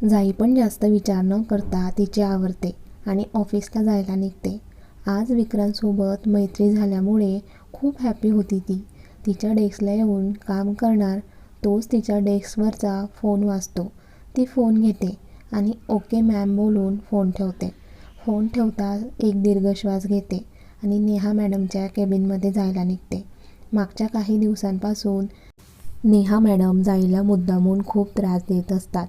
जाई पण जास्त विचार न करता तिचे आवरते आणि ऑफिसला जायला निघते. आज विक्रांतसोबत मैत्री झाल्यामुळे खूप हॅपी होती ती. तिच्या डेस्कला येऊन काम करणार तोच तिच्या डेस्कवरचा फोन वाचतो. ती फोन घेते आणि ओके मॅम बोलून फोन ठेवते. फोन ठेवता एक दीर्घ श्वास घेते आणि नेहा मॅडमच्या केबिनमध्ये जायला निघते. मागच्या काही दिवसांपासून नेहा मॅडम जाईला मुद्दामून खूप त्रास देत असतात.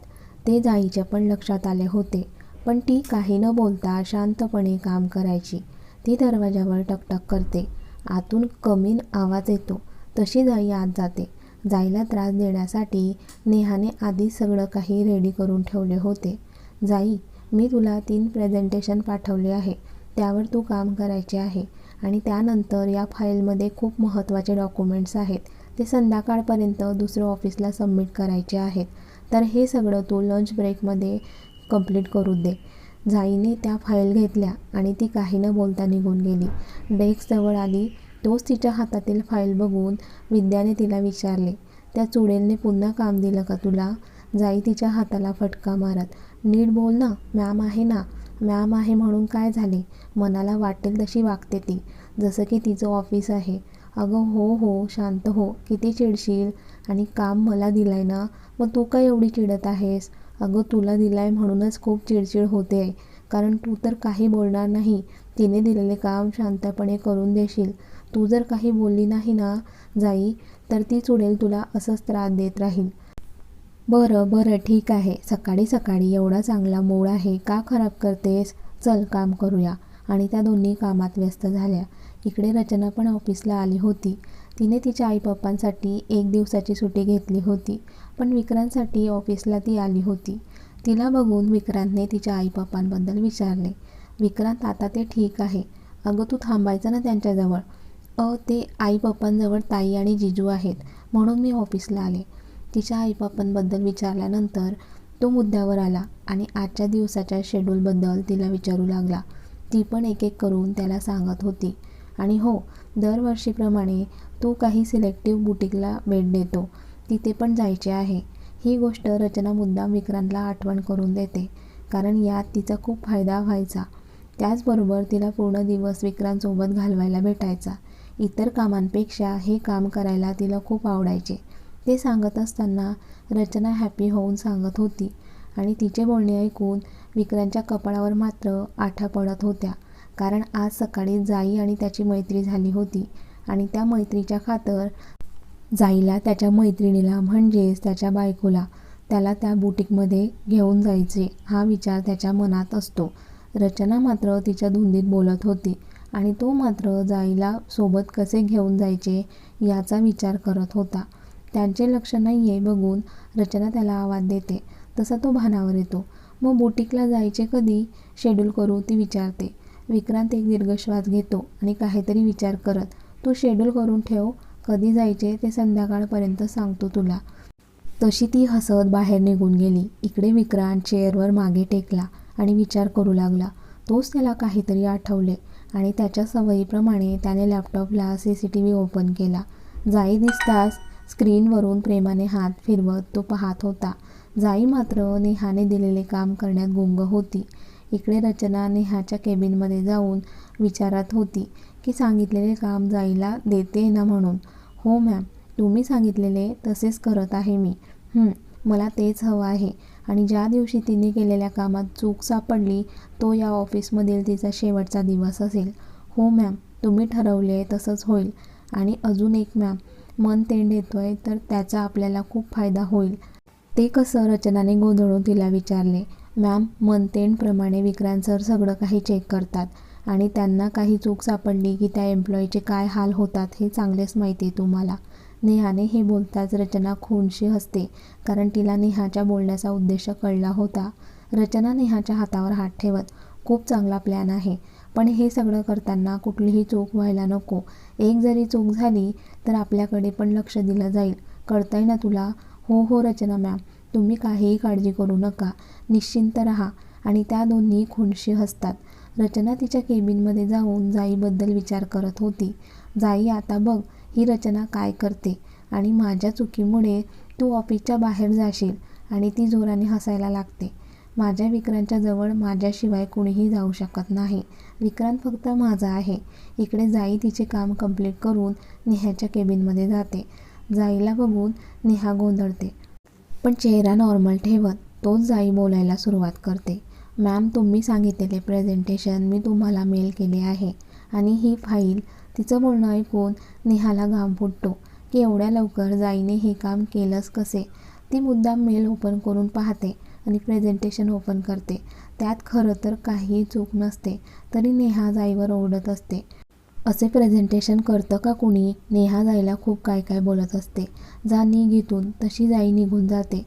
ते जाईच्या पण लक्षात आले होते. पण ती काही न बोलता शांतपणे काम करायची. ती दरवाजावर टकटक करते. आतून कमी आवाज येतो. तशी जाई आत जाते. जाईला त्रास देण्यासाठी नेहाने आधीच सगळं काही रेडी करून ठेवले होते. जाई मी तुला तीन प्रेझेंटेशन पाठवले आहे. त्यावर तू काम करायचे आहे. आणि त्यानंतर या फाईलमध्ये खूप महत्त्वाचे डॉक्युमेंट्स आहेत. ते संध्याकाळपर्यंत दुसरं ऑफिसला सबमिट करायचे आहेत. तर हे सगळं तू लंच ब्रेकमध्ये कंप्लीट करू दे. जाईने त्या फाईल घेतल्या आणि ती काही न बोलता निघून गेली. डेस्कजवळ आली. तोच तिच्या हातातील फाईल बघून विद्याने तिला विचारले त्या चुडेलने पुन्हा काम दिलं का तुला? जाई तिच्या हाताला फटका मारत नीट बोल ना मॅम आहे ना. मॅम आहे म्हणून काय झाले? मनाला वाटेल तशी वागते ती जसं की तिचं ऑफिस आहे. अगं हो हो शांत हो. किती चिडशील आणि काम मला दिलं आहे ना. मग तू का एवढी चिडत आहेस? अगं तुला दिलाय म्हणूनच खूप चिडचिड होते. आहे कारण तू तर काही बोलणार नाही. तिने दिलेले काम शांतपणे करून देशील. तू जर काही बोलली नाही ना जाई तर ती चुडेल तुला असंच त्रास देत राहील. बरं बरं ठीक आहे. सकाळी सकाळी एवढा चांगला मोड आहे. का खराब करतेस? चल काम करूया. आणि त्या दोन्ही कामात व्यस्त झाल्या. इकडे रचना पण ऑफिसला आली होती. तिने तिच्या आई पप्पांसाठी एक दिवसाची सुट्टी घेतली होती. पण विक्रांतसाठी ऑफिसला ती आली होती. तिला बघून विक्रांतने तिच्या आईबापांबद्दल विचारले विक्रांत आता ते ठीक आहे. अगं तू थांबायचं ना त्यांच्याजवळ. अ ते आईबापांजवळ ताई आणि जिजू आहेत म्हणून मी ऑफिसला आले. तिच्या आईबापांबद्दल विचारल्यानंतर तो मुद्द्यावर आला आणि आजच्या दिवसाच्या शेड्यूलबद्दल तिला विचारू लागला. ती पण एक एक करून त्याला सांगत होती. आणि हो दरवर्षीप्रमाणे तो काही सिलेक्टिव्ह बुटीकला भेट देतो. तिथे पण जायचे आहे. ही गोष्ट रचना मुद्दाम विक्रांतला आठवण करून देते. कारण यात तिचा खूप फायदा व्हायचा. त्याचबरोबर तिला पूर्ण दिवस विक्रांतसोबत घालवायला भेटायचा. इतर कामांपेक्षा हे काम करायला तिला खूप आवडायचे. ते सांगत असताना रचना हॅपी होऊन सांगत होती आणि तिचे बोलणे ऐकून विक्रांतच्या कपाळावर मात्र आठा पडत होत्या. कारण आज सकाळी जाई आणि त्याची मैत्री झाली होती आणि त्या मैत्रीच्या खातर जाईला त्याच्या मैत्रिणीला म्हणजेच त्याच्या बायकोला त्याला त्या बुटीकमध्ये घेऊन जायचे हा विचार त्याच्या मनात असतो. रचना मात्र तिच्या धुंदीत बोलत होती आणि तो मात्र जाईला सोबत कसे घेऊन जायचे याचा विचार करत होता. त्यांचे लक्ष नाही आहे बघून रचना त्याला आवाज देते. तसा तो भानावर येतो. मग बुटीकला जायचे कधी? शेड्यूल करू ती विचारते. विक्रांत एक दीर्घ श्वास घेतो आणि काहीतरी विचार करत तू शेड्यूल करून ठेव कधी जायचे ते संध्याकाळपर्यंत सांगतो तुला. तशी ती हसत बाहेर निघून गेली. इकडे विक्रांत चेअरवर मागे टेकला आणि विचार करू लागला. तोच त्याला काहीतरी आठवले आणि त्याच्या सवयीप्रमाणे त्याने लॅपटॉपला C C T V open केला. जाई दिसताच स्क्रीनवरून प्रेमाने हात फिरवत तो पाहत होता. जाई मात्र नेहाने दिलेले काम करण्यात गुंग होती. इकडे रचना नेहाच्या केबिनमध्ये जाऊन विचारात होती. की सांगितलेले काम जाईला देते ना म्हणून. हो मॅम. तुम्ही सांगितलेले तसेच करत आहे मी. मला तेच हवं आहे. आणि ज्या दिवशी तिने केलेल्या कामात चूक सापडली तो या ऑफिसमधील तिचा शेवटचा दिवस असेल. हो मॅम. तुम्ही ठरवले तसंच होईल. आणि अजून एक मॅम. मन तेंड येतो आहे तर त्याचा आपल्याला खूप फायदा होईल. ते कसं रचनाने गोंधळून तिला विचारले. मॅम मनतेंडप्रमाणे विक्रांत सर सगळं काही चेक करतात. आणि त्यांना काही चूक सापडली की त्या एम्प्लॉईचे काय हाल होतात हे चांगलेच माहिती आहे तुम्हाला. नेहाने हे बोलताच रचना खूनशी हसते कारण तिला नेहाच्या बोलण्याचा उद्देश कळला होता. रचना नेहाच्या हातावर हात ठेवत खूप चांगला प्लॅन आहे पण हे सगळं करताना कुठलीही चूक व्हायला नको. एक जरी चूक झाली तर आपल्याकडे पण लक्ष दिलं जाईल. कळतंय ना तुला? हो हो रचना मॅम तुम्ही काहीही काळजी करू नका. निश्चिंत राहा. आणि त्या दोन्ही खुनशी हसतात. रचना तिच्या केबिनमध्ये जाऊन जाईबद्दल विचार करत होती. जाई आता बघ ही रचना काय करते आणि माझ्या चुकीमुळे तू ऑफिसच्या बाहेर जाशील आणि ती जोराने हसायला लागते. माझ्या विक्रांतच्या जवळ माझ्याशिवाय कुणीही जाऊ शकत नाही. विक्रांत फक्त माझा आहे. इकडे जाई तिचे काम कंप्लीट करून नेहाच्या केबिनमध्ये जाते. जाईला बघून नेहा गोंधळते. पण चेहरा नॉर्मल ठेवत तोच जाई बोलायला सुरुवात करते. मॅम तुम्ही सांगितलेले प्रेझेंटेशन मी तुम्हाला मेल केले आहे. आणि ही फाईल तिचं बोलणं ऐकून नेहाला घाम फुटतो. की एवढ्या लवकर जाईने हे काम केलंच कसे? ती मुद्दाम मेल ओपन करून पाहते आणि प्रेझेंटेशन ओपन करते. त्यात खरं तर काहीही चूक नसते तरी नेहा जाईवर ओरडत असते. असे प्रेझेंटेशन करतं का कुणी? नेहा जाईला खूप काय काय बोलत असते. जा निघ इथून तशी जाई निघून जाते.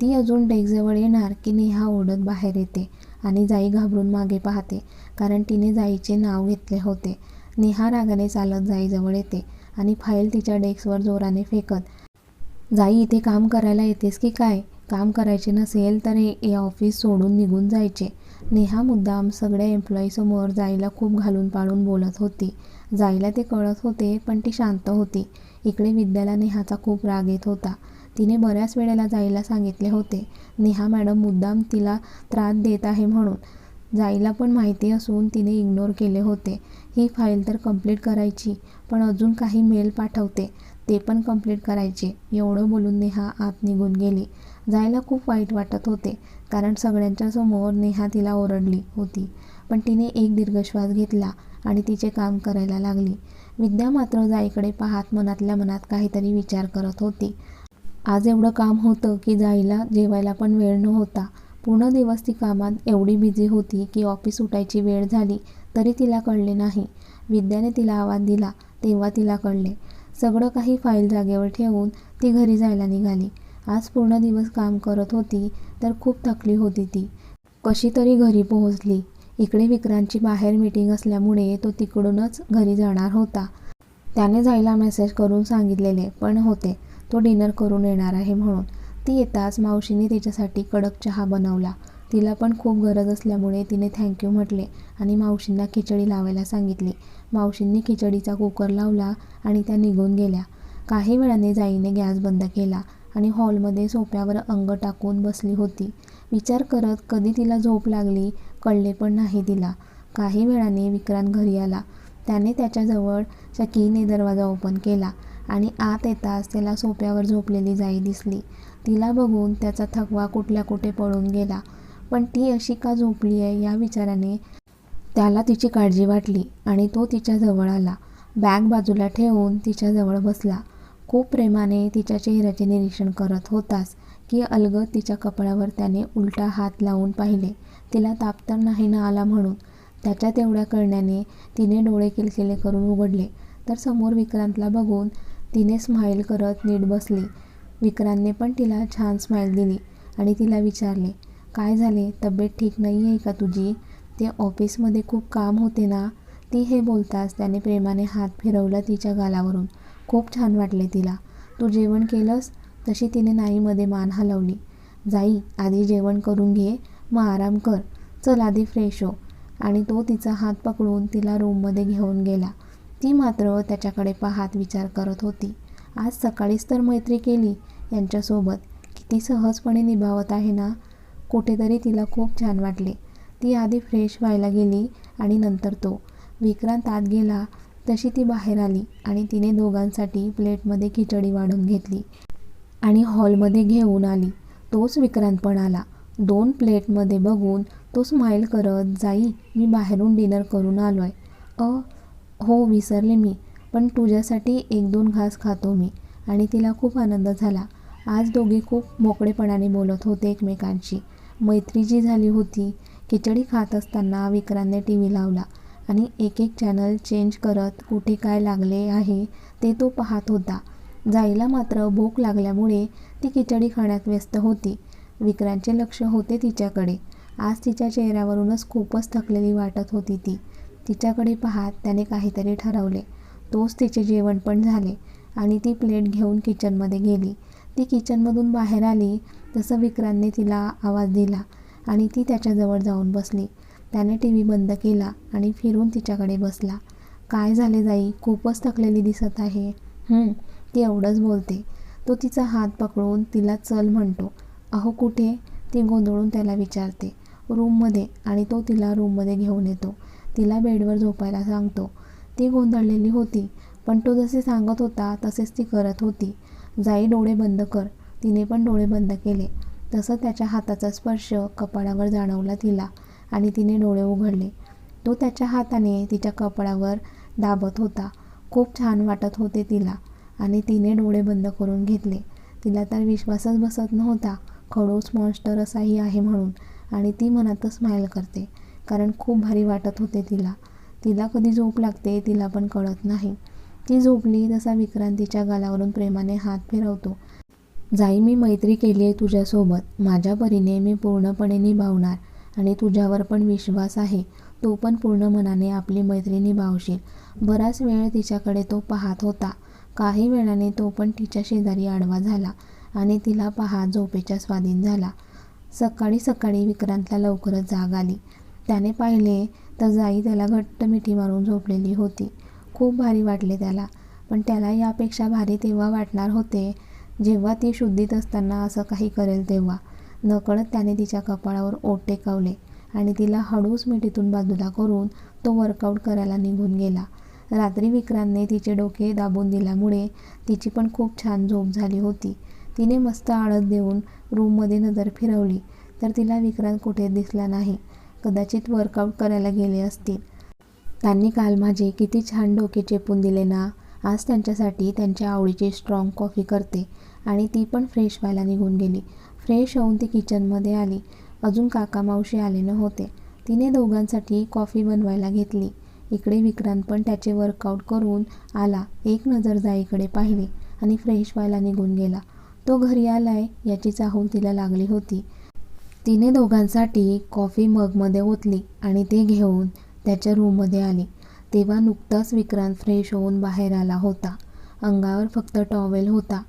ती अजून डेस्कजवळ येणार की नेहा ओढत बाहेर येते. आणि जाई घाबरून मागे पाहते कारण तिने जाईचे नाव घेतले होते. नेहा रागाने चालत जाईजवळ येते आणि फाईल तिच्या डेस्कवर जोराने फेकत जाई इथे काम करायला येतेस की काय? काम करायचे नसेल तर हे ऑफिस सोडून निघून जायचे. नेहा मुद्दाम सगळ्या एम्प्लॉईसमोर जाईला खूप घालून पाळून बोलत होती. जाईला ते कळत होते पण ती शांत होती. इकडे विद्याला नेहाचा खूप राग येत होता. तिने बऱ्याच वेळेला जायला सांगितले होते नेहा मॅडम मुद्दाम तिला त्रास देत आहे म्हणून. जायला पण माहिती असून तिने इग्नोर केले होते. ही फाईल तर कंप्लीट करायची पण अजून काही मेल पाठवते. ते पण कंप्लीट करायचे. एवढं बोलून नेहा आत निघून गेली. जायला खूप वाईट वाटत होते कारण सगळ्यांच्या समोर नेहा तिला ओरडली होती. पण तिने एक दीर्घश्वास घेतला आणि तिचे काम करायला लागली. विद्या मात्र जाईकडे पाहत मनातल्या मनात काहीतरी विचार करत होती. आज एवढं काम होतं की जायला जेवायला पण वेळ नव्हता. पूर्ण दिवस ती कामात एवढी बिझी होती की ऑफिस सुटायची वेळ झाली तरी तिला कळले नाही. विद्याने तिला आवाज दिला तेव्हा तिला कळले. सगळं काही फाईल जागेवर ठेवून ती घरी जायला निघाली. आज पूर्ण दिवस काम करत होती तर खूप थकली होती ती. कशी तरी घरी पोहोचली. इकडे विक्रांतची बाहेर मीटिंग असल्यामुळे तो तिकडूनच घरी जाणार होता. त्याने जायला मेसेज करून सांगितलेले पण होते. तो डिनर करून येणार आहे म्हणून. ती येताच मावशीने तिच्यासाठी कडक चहा बनवला. तिला पण खूप गरज असल्यामुळे तिने थँक्यू म्हटले आणि मावशींना खिचडी लावायला सांगितली. मावशींनी खिचडीचा कुकर लावला आणि त्या निघून गेल्या. काही वेळाने जाईने गॅस बंद केला आणि हॉलमध्ये सोप्यावर अंग टाकून बसली होती. विचार करत कधी तिला झोप लागली कळले पण नाही तिला. काही वेळाने विक्रांत घरी आला. त्याने त्याच्याजवळ शकीने दरवाजा ओपन केला. आणि आत येताच त्याला सोप्यावर झोपलेली जाई दिसली. तिला बघून त्याचा थकवा कुठल्या कुठे पळून गेला. पण ती अशी का झोपली आहे या विचाराने त्याला तिची काळजी वाटली आणि तो तिच्याजवळ आला. बॅग बाजूला ठेवून तिच्याजवळ बसला. खूप प्रेमाने तिच्या चेहऱ्याचे निरीक्षण करत होताच की अलगद तिच्या कपाळावर त्याने उलटा हात लावून पाहिले. तिला ताप तर नाही ना आला म्हणून. त्याच्या तेवढ्या कळण्याने तिने डोळे किलकिले करून उघडले. तर समोर विक्रांतला बघून तिने स्माईल करत नीट बसली. विक्रांतने पण तिला छान स्माईल दिली आणि तिला विचारले काय झाले? तब्येत ठीक नाही आहे का तुझी? ते ऑफिसमध्ये खूप काम होते ना? ती हे बोलताच त्याने प्रेमाने हात फिरवला तिच्या गालावरून. खूप छान वाटले तिला. तू जेवण केलंस? तशी तिने नाईमध्ये मान हलवली. जाई आधी जेवण करून घे. मग आराम कर. चल आधी फ्रेश हो. आणि तो तिचा हात पकडून तिला रूममध्ये घेऊन गेला. ती मात्र त्याच्याकडे पाहत विचार करत होती. आज सकाळीच तर मैत्री केली यांच्यासोबत. किती सहजपणे निभावत आहे ना? कुठेतरी तिला खूप छान वाटले. ती आधी फ्रेश व्हायला गेली आणि नंतर तो. विक्रांत आत गेला. तशी ती बाहेर आली आणि तिने दोघांसाठी प्लेटमध्ये खिचडी वाढून घेतली आणि हॉलमध्ये घेऊन आली. तोच विक्रांत पण आला. दोन प्लेटमध्ये बघून तो स्माईल करत जाई मी बाहेरून डिनर करून आलो आहे अ हो विसरले मी. पण तुझ्यासाठी एक दोन घास खातो मी. आणि तिला खूप आनंद झाला. आज दोघे खूप मोकळेपणाने बोलत होते एकमेकांशी. मैत्री जी झाली होती. खिचडी खात असताना विक्रांतने टी व्ही लावला. आणि एक एक चॅनल चेंज करत कुठे काय लागले आहे ते तो पाहत होता. जाईला मात्र भूक लागल्यामुळे ती खिचडी खाण्यात व्यस्त होती. विक्रांतचे लक्ष होते तिच्याकडे. आज तिच्या चेहऱ्यावरूनच खूपच थकलेली वाटत होती ती. तिच्याकडे पाहत त्याने काहीतरी ठरवले. तोच तिचे जेवण पण झाले आणि ती प्लेट घेऊन किचनमध्ये गेली. ती किचनमधून बाहेर आली तसं विक्रांतने तिला आवाज दिला आणि ती त्याच्याजवळ जाऊन बसली. त्याने टी व्ही बंद केला आणि फिरून तिच्याकडे बसला. काय झाले जाई? खूपच थकलेली दिसत आहे. ती एवढंच बोलते. तो तिचा हात पकडून तिला चल म्हणतो. अहो कुठे? ती गोंधळून त्याला विचारते. रूममध्ये. आणि तो तिला रूममध्ये घेऊन येतो. तिला बेडवर झोपायला सांगतो. ती गोंधळलेली होती पण तो जसे सांगत होता तसेच ती करत होती. जाई डोळे बंद कर. तिने पण डोळे बंद केले. तसं त्याच्या हाताचा स्पर्श कपाळावर जाणवला तिला आणि तिने डोळे उघडले. तो त्याच्या हाताने तिच्या कपाळावर दाबत होता. खूप छान वाटत होते तिला आणि तिने डोळे बंद करून घेतले. तिला तर विश्वासच बसत नव्हता. खडूस मॉन्स्टर असाही आहे म्हणून आणि ती मनातच स्माईल करते. कारण खूप भारी वाटत होते तिला. तिला कधी झोप लागते तिला पण कळत नाही. ती झोपली तसा विक्रांतीच्या गालावरून प्रेमाने हात फिरवतो. जाई मी मैत्री केली आहे तुझ्यासोबत. माझ्या परीने मी पूर्णपणे निभावणार आणि तुझ्यावर पण विश्वास आहे. तो पण पूर्ण मनाने आपली मैत्री निभावशील. बराच वेळ तिच्याकडे तो पाहत होता. काही वेळाने तो पण तिच्या शेजारी आडवा झाला आणि तिला पाहत झोपेच्या स्वाधीन झाला. सकाळी सकाळी विक्रांतला लवकरच जाग आली. त्याने पाहिले तर जाई त्याला घट्ट मिठी मारून झोपलेली होती. खूप भारी वाटले त्याला. पण त्याला यापेक्षा भारी तेव्हा वाटणार होते जेव्हा ती शुद्धीत असताना असं काही करेल तेव्हा. नकळत त्याने तिच्या कपाळावर ओट टेकवले आणि तिला हळूच मिठीतून बाजूला करून तो वर्कआउट करायला निघून गेला. रात्री विक्रांतने तिचे डोके दाबून दिल्यामुळे तिची पण खूप छान झोप झाली होती. तिने मस्त आळत देऊन रूममध्ये नजर फिरवली. तर तिला विक्रांत कुठे दिसला नाही. कदाचित वर्कआउट करायला गेले असतील. त्यांनी काल माझे किती छान डोके चेपून दिले ना आज त्यांच्यासाठी त्यांच्या आवडीची स्ट्रॉंग कॉफी करते आणि ती पण फ्रेश व्हायला निघून गेली. फ्रेश होऊन ती किचनमध्ये आली. अजून काका मावशी आले नव्हते. तिने दोघांसाठी कॉफी बनवायला घेतली. इकडे विक्रांत पण त्याचे वर्कआउट करून आला एक नजर जाईकडे पाहिली आणि फ्रेश व्हायला निघून गेला. तो घरी आलाय याची चाहूल तिला लागली होती. तिने दोघांसाठी कॉफी मगमध्ये ओतली आणि ते घेऊन त्याच्या रूममध्ये आली. तेव्हा नुकताच विक्रांत फ्रेश होऊन बाहेर आला होता. अंगावर फक्त टॉवेल होता.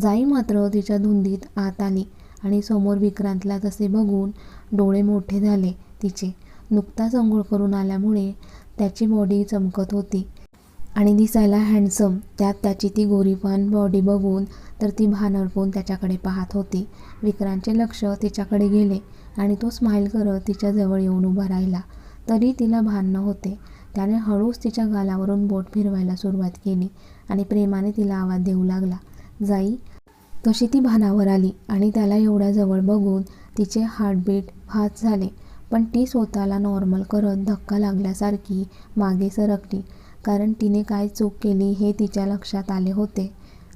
जाई मात्र तिच्या धुंदीत आत आली आणि समोर विक्रांतला तसे बघून डोळे मोठे झाले तिचे. नुकताच अंघोळ करून आल्यामुळे त्याची बॉडी चमकत होती. आणि दिसायला हँडसम त्यात त्याची ती गोरीपान बॉडी बघून तर ती भानरपून त्याच्याकडे पाहत होती. विक्रांतचे लक्ष तिच्याकडे गेले आणि तो स्माईल करत तिच्याजवळ येऊन उभा राहिला. तरी तिला भान नव्हते. त्याने हळूच तिच्या गालावरून बोट फिरवायला सुरुवात केली आणि प्रेमाने तिला आवाज देऊ लागला. जाई तशी ती भानावर आली आणि त्याला एवढ्या जवळ बघून तिचे हार्टबीट फास्ट झाले. पण ती स्वतःला नॉर्मल करत धक्का लागल्यासारखी मागे सरकली. कारण तिने काय चूक केली हे तिच्या लक्षात आले होते.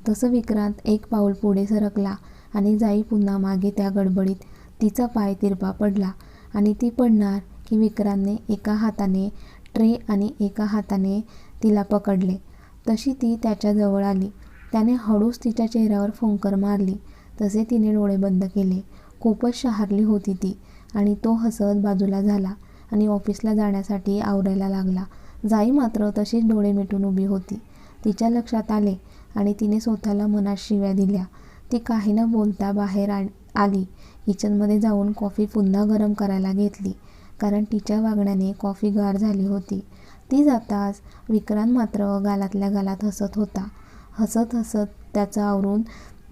तसं विक्रांत एक पाऊल पुढे सरकला आणि जाई पुन्हा मागे त्या गडबडीत तिचा पाय तिरपा पडला आणि ती पडणार की विक्रांतने एका हाताने ट्रे आणि एका हाताने तिला पकडले. तशी ती त्याच्याजवळ आली. त्याने हळूच तिच्या चेहऱ्यावर फोंकर मारली. तसे तिने डोळे बंद केले. खूपच शहारली होती ती आणि तो हसत बाजूला झाला आणि ऑफिसला जाण्यासाठी आवरायला लागला. जाई मात्र तशीच डोळे मिटून उभी होती. तिच्या लक्षात आले आणि तिने स्वतःला मनात शिव्या दिल्या. ती काही न बोलता बाहेर आ आली. किचनमध्ये जाऊन कॉफी पुन्हा गरम करायला घेतली. कारण तिच्या वागण्याने कॉफी गार झाली होती. ती जाताच विक्रांत मात्र गालातल्या गालात हसत होता. हसत हसत त्याचं आवरून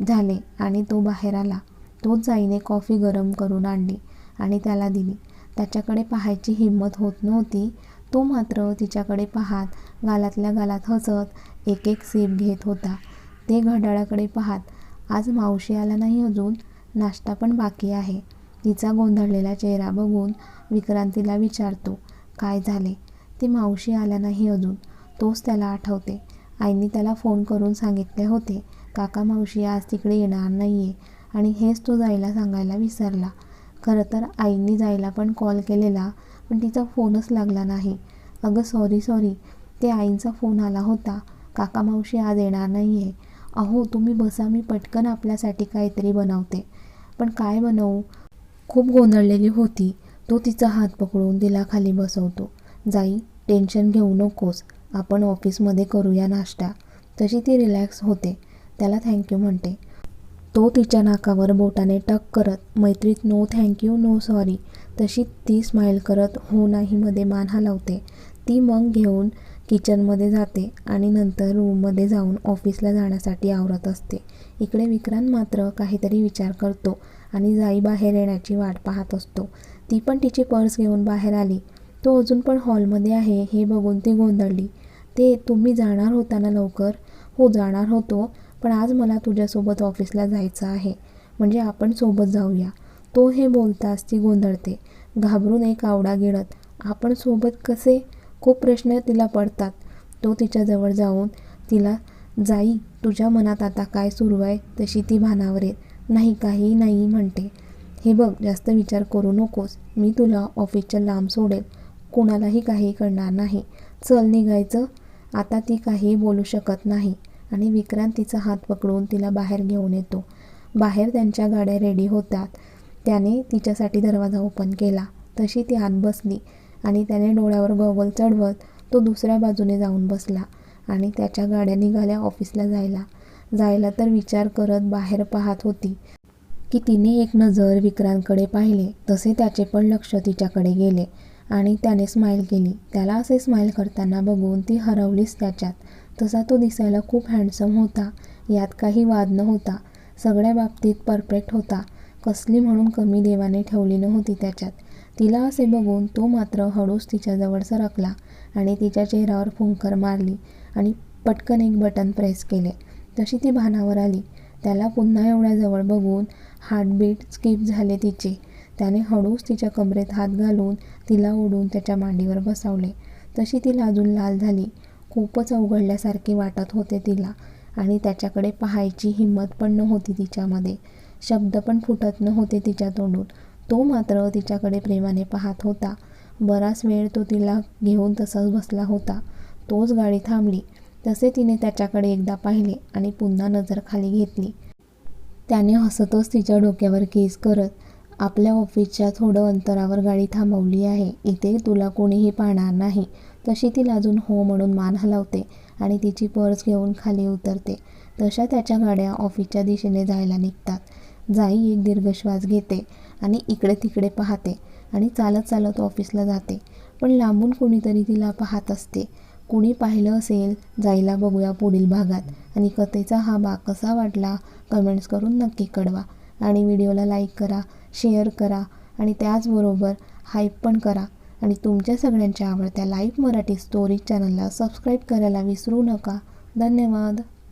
झाले आणि तो बाहेर आला. तोच जाईने कॉफी गरम करून आणली आणि त्याला दिली. त्याच्याकडे पाहायची हिंमत होत नव्हती. तो मात्र तिच्याकडे पाहात गालातल्या गालात हसत एक एक सीप घेत होता. ते घड्याळाकडे पाहात आज मावशी आला नाही अजून नाश्ता पण बाकी आहे. तिचा गोंधळलेला चेहरा बघून विक्रांतीला विचारतो काय झाले? ती मावशी आल्या नाही अजून. तोच त्याला आठवते. आईने त्याला फोन करून सांगितले होते काका मावशी आज तिकडे येणार नाही आहे आणि हेच तो जायला सांगायला विसरला. खरं तर आईंनी जायला पण कॉल केलेला पण तिचा फोनच लागला नाही. अगं सॉरी सॉरी ते आईंचा फोन आला होता. काका मावशी आज येणार नाही आहे अहो तुम्ही बसा मी पटकन आपल्यासाठी काहीतरी बनवते. पण काय बनवू? खूप गोंधळलेली होती. तो तिचा हात पकडून तिला खाली बसवतो. जाई टेन्शन घेऊ नकोस. आपण ऑफिसमध्ये करूया नाश्ता. तशी ती रिलॅक्स होते. त्याला थँक्यू म्हणते. तो तिच्या नाकावर बोटाने टक करत मैत्रीत no thank you no sorry तशी ती स्माईल करत हो नाहीमध्ये मान हलवते. ती मग घेऊन किचनमध्ये जाते आणि नंतर रूममध्ये जाऊन ऑफिसला जाण्यासाठी आवरत असते. इकडे विक्रांत मात्र काहीतरी विचार करतो आणि जाई बाहेर येण्याची वाट पाहत असतो. ती पण तिची पर्स घेऊन बाहेर आली. तो अजून पण हॉलमध्ये आहे हे बघून ती गोंधळली. ते तुम्ही जाणार होता ना लवकर? हो जाणार होतो. पण आज मला तुझ्यासोबत ऑफिसला जायचं आहे. म्हणजे आपण सोबत जाऊया. तो हे बोलताच ती गोंधळते. घाबरून एक आवडा गिळत. आपण सोबत कसे? खूप प्रश्न तिला पडतात. तो तिच्याजवळ जाऊन तिला जाई तुझ्या मनात आता काय सुरू आहे? तशी ती भानावर येत. नाही काही नाही म्हणते. हे बघ जास्त विचार करू नकोस. मी तुला ऑफिसच्या लांब सोडेल. कोणालाही काही कळणार नाही. चल निघायचं. आता ती काही बोलू शकत नाही. आणि विक्रांत तिचा हात पकडून तिला बाहेर घेऊन येतो. बाहेर त्यांच्या गाड्या रेडी होतात. त्याने तिच्यासाठी दरवाजा ओपन केला. तशी ती आत बसली आणि त्याने डोळ्यावर गॉगल चढवत तो दुसऱ्या बाजूने जाऊन बसला आणि त्याच्या गाड्या निघाल्या ऑफिसला जायला. जायला तर विचार करत बाहेर पाहत होती की तिने एक नजर विक्रांतकडे पाहिले. तसे त्याचे पण लक्ष तिच्याकडे गेले आणि त्याने स्माईल केली. त्याला असे स्माईल करताना बघून ती हरवलीच त्याच्यात. तसा तो दिसायला खूप हँडसम होता. यात काही वाद नव्हता. सगळ्या बाबतीत परफेक्ट होता. कसली म्हणून कमी देवाने ठेवली नव्हती त्याच्यात. तिला असे बघून तो मात्र हळूच तिच्याजवळ सरकला आणि तिच्या चेहऱ्यावर फुंकर मारली आणि पटकन एक बटन प्रेस केले. तशी ती भानावर आली. त्याला पुन्हा एवढ्या जवळ बघून हार्टबीट स्किप झाले तिचे. त्याने हळूच तिच्या कमरेत हात घालून तिला ओढून त्याच्या मांडीवर बसवले. तशी ती लाजून लाल झाली. खूपच अवघडल्यासारखे वाटत होते तिला आणि त्याच्याकडे पाहायची हिंमत पण नव्हती तिच्यामध्ये. शब्द पण फुटत नव्हते तिच्या तोंडून. तो मात्र तिच्याकडे प्रेमाने पाहत होता. बराच वेळ तो तिला घेऊन तसाच बसला होता. तोच गाडी थांबली. तसे तिने त्याच्याकडे एकदा पाहिले आणि पुन्हा नजर खाली घेतली. त्याने हसतच तिच्या डोक्यावर केस करत आपल्या ऑफिसच्या थोडं अंतरावर गाडी थांबवली आहे. इथे तुला कोणीही पाहणार नाही. तशी ती लाजून हो म्हणून मान हलवते आणि तिची पर्स घेऊन खाली उतरते. तशा त्याच्या गाड्या ऑफिसच्या दिशेने जायला निघतात. जाई एक दीर्घ श्वास घेते आणि इकडे तिकडे पाहते आणि चालत चालत ऑफिसला जाते. पण लांबून कोणीतरी तिला पाहत असते. कुणी पाहिलं असेल जाईला बघूया पुढील भागात आणि कथेचा हा भाग कसा वाटला कमेंट्स करून नक्की कळवा. आणि व्हिडिओला लाईक करा शेअर करा आणि त्याचबरोबर हाईप पण करा. आणि तुमच्या सगळ्यांच्या आवडत्या लाईव्ह मराठी स्टोरी चॅनलला सबस्क्राईब करायला विसरू नका. धन्यवाद.